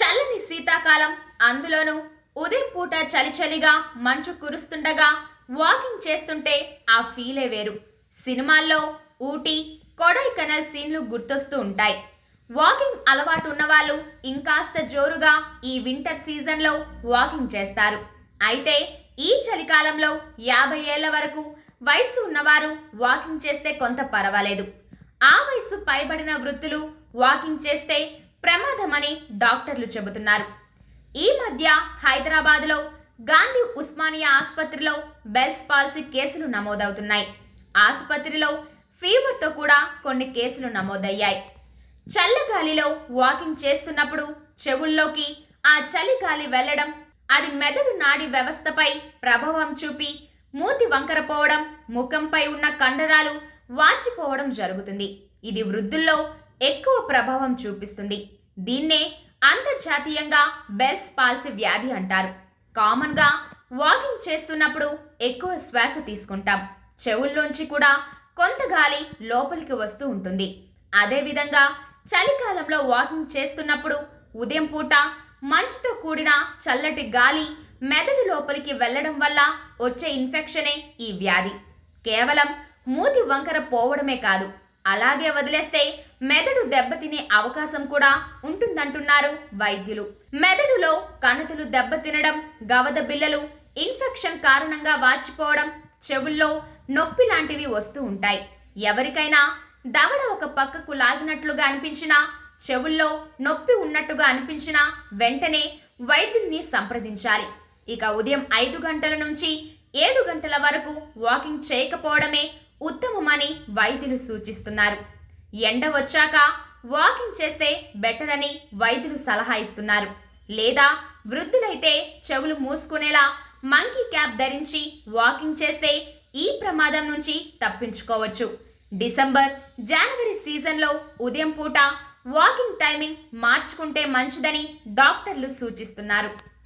చల్లని శీతాకాలం. అందులోనూ ఉదయం పూట చలి చలిగా మంచు కురుస్తుండగా వాకింగ్ చేస్తుంటే ఆ ఫీలే వేరు. సినిమాల్లో ఊటీ కొడైకెనల్ సీన్లు గుర్తొస్తూ ఉంటాయి. వాకింగ్ అలవాటు ఉన్నవాళ్ళు ఇంకాస్త జోరుగా ఈ వింటర్ సీజన్లో వాకింగ్ చేస్తారు. అయితే ఈ చలికాలంలో యాభై ఏళ్ళ వరకు వయసు ఉన్నవారు వాకింగ్ చేస్తే కొంత పర్వాలేదు. ఆ వయసు పైబడిన వృత్తులు వాకింగ్ చేస్తే ప్రమాదమని డాక్టర్లు చెబుతున్నారు. ఈ మధ్య హైదరాబాద్లో గాంధీ ఉస్మానియా ఆసుపత్రిలో బెల్స్ పాల్సీ కేసులు నమోదవుతున్నాయి. ఆసుపత్రిలో ఫీవర్తో కూడా కొన్ని కేసులు నమోదయ్యాయి. చల్లగాలిలో వాకింగ్ చేస్తున్నప్పుడు చెవుల్లోకి ఆ చలి గాలి వెళ్ళడం అది మెదడు నాడి వ్యవస్థపై ప్రభావం చూపి మూతి వంకరపోవడం ముఖంపై ఉన్న కండరాలు వాచిపోవడం జరుగుతుంది. ఇది వృద్ధుల్లో ఎక్కువ ప్రభావం చూపిస్తుంది. దీన్నే అంతర్జాతీయంగా బెల్స్ పాల్సీ వ్యాధి అంటారు. కామన్గా వాకింగ్ చేస్తున్నప్పుడు ఎక్కువ శ్వాస తీసుకుంటాం. చెవుల్లోంచి కూడా కొంత గాలి లోపలికి వస్తూ ఉంటుంది. అదేవిధంగా చలికాలంలో వాకింగ్ చేస్తున్నప్పుడు ఉదయం పూట మంచుతో కూడిన చల్లటి గాలి మెదడు లోపలికి వెళ్ళడం వల్ల వచ్చే ఇన్ఫెక్షనే ఈ వ్యాధి. కేవలం మూతి వంకర పోవడమే కాదు అలాగే వదిలేస్తే మెదడు దెబ్బతినే అవకాశం కూడా ఉంటుందంటున్నారు వైద్యులు. మెదడులో కణతులు దెబ్బతినడం గవద బిల్లలు ఇన్ఫెక్షన్ కారణంగా వాచిపోవడం చెవుల్లో నొప్పి లాంటివి వస్తూ ఉంటాయి. ఎవరికైనా దవడ ఒక పక్కకు లాగినట్లుగా అనిపించినా చెవుల్లో నొప్పి ఉన్నట్టుగా అనిపించినా వెంటనే వైద్యుల్ని సంప్రదించాలి. ఇక ఉదయం ఐదు గంటల నుంచి ఏడు గంటల వరకు వాకింగ్ చేయకపోవడమే ఉత్తమమని వైద్యులు సూచిస్తున్నారు. ఎండ వచ్చాక వాకింగ్ చేస్తే బెటర్ అని వైద్యులు సలహా ఇస్తున్నారు. లేదా వృద్ధులైతే చెవులు మూసుకునేలా మంకీ క్యాప్ ధరించి వాకింగ్ చేస్తే ఈ ప్రమాదం నుంచి తప్పించుకోవచ్చు. డిసెంబర్ జనవరి సీజన్లో ఉదయం పూట వాకింగ్ టైమింగ్ మార్చుకుంటే మంచిదని డాక్టర్లు సూచిస్తున్నారు.